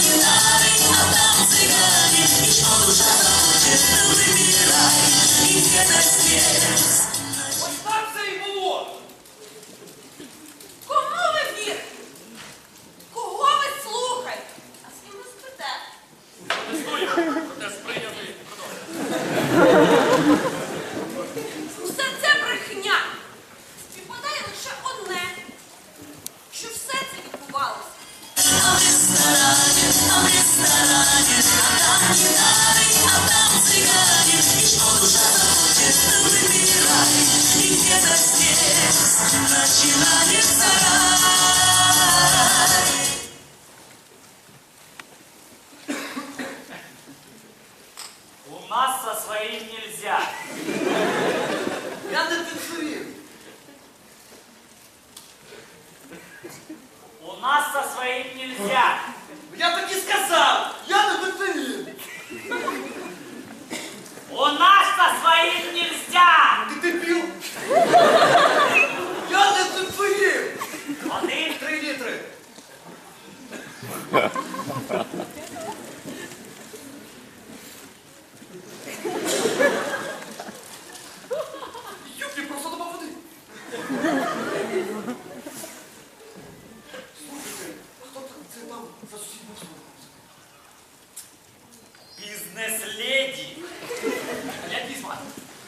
Yes. двоим нельзя. Я не. У нас со своим нельзя.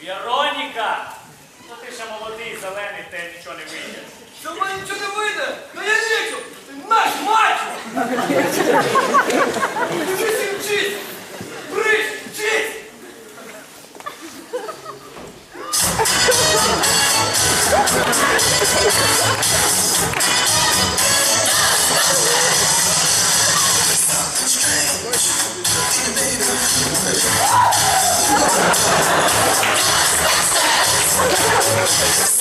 Віроніка! Ну ти ще молодий, зелений, те нічого не вийде. Що в нічого не вийде? Ну я лічу! Ти наш мачо! Вчись і вчись! Бриж, вчись! Thank you. Thank you.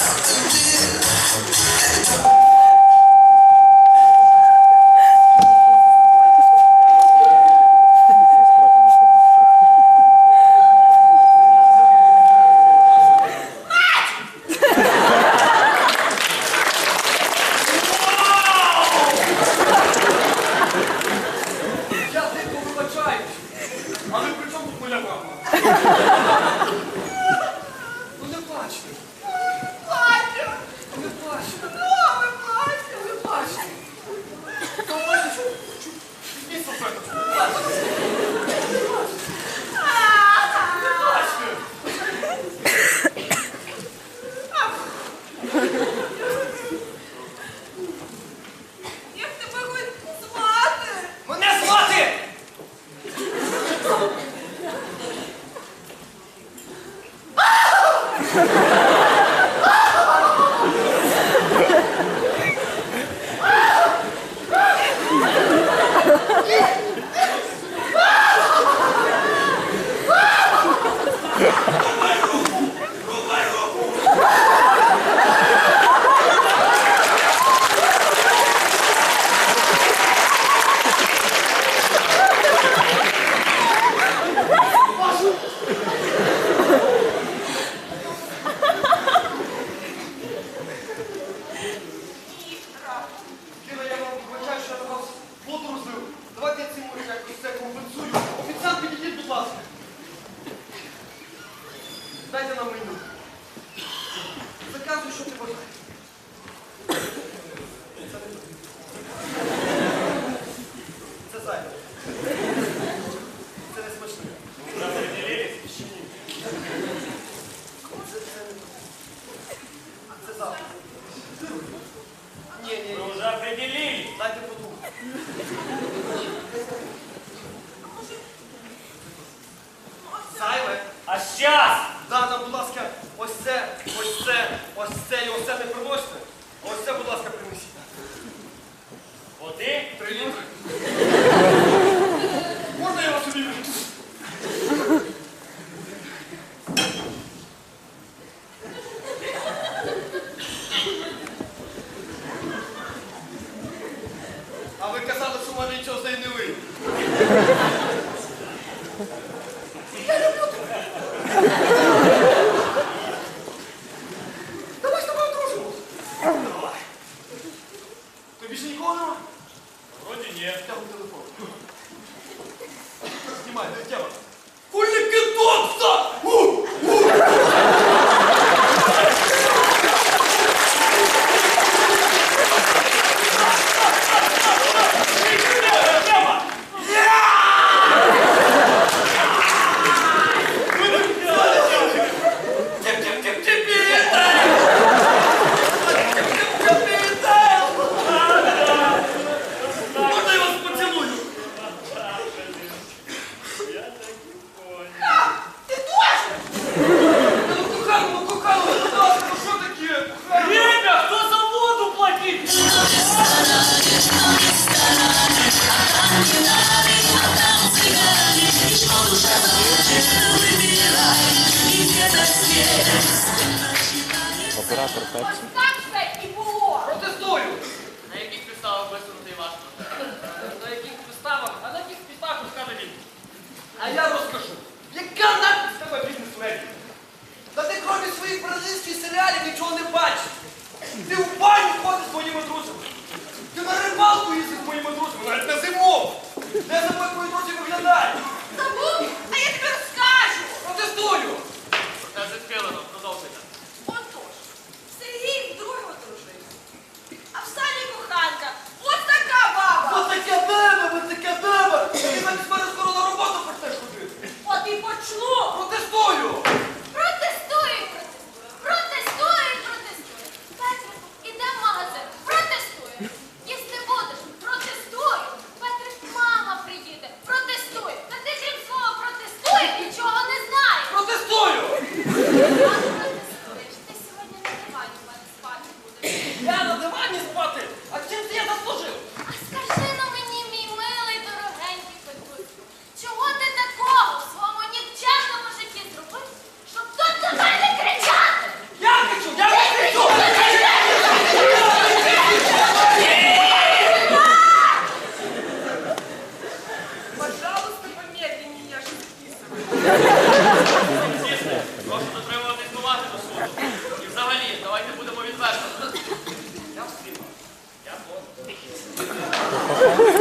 А щас! Дана, будь ласка, ось це, ось це, ось це і ось це не приносите. Ось це, будь ласка, принесіть. Води? Три літри. Оператор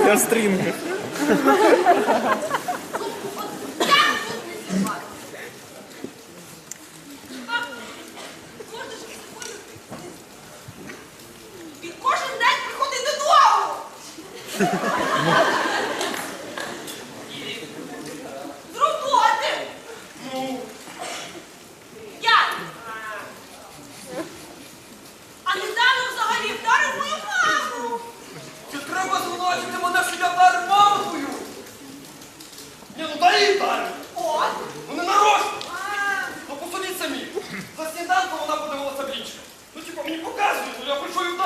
На стрінгах. Yeah.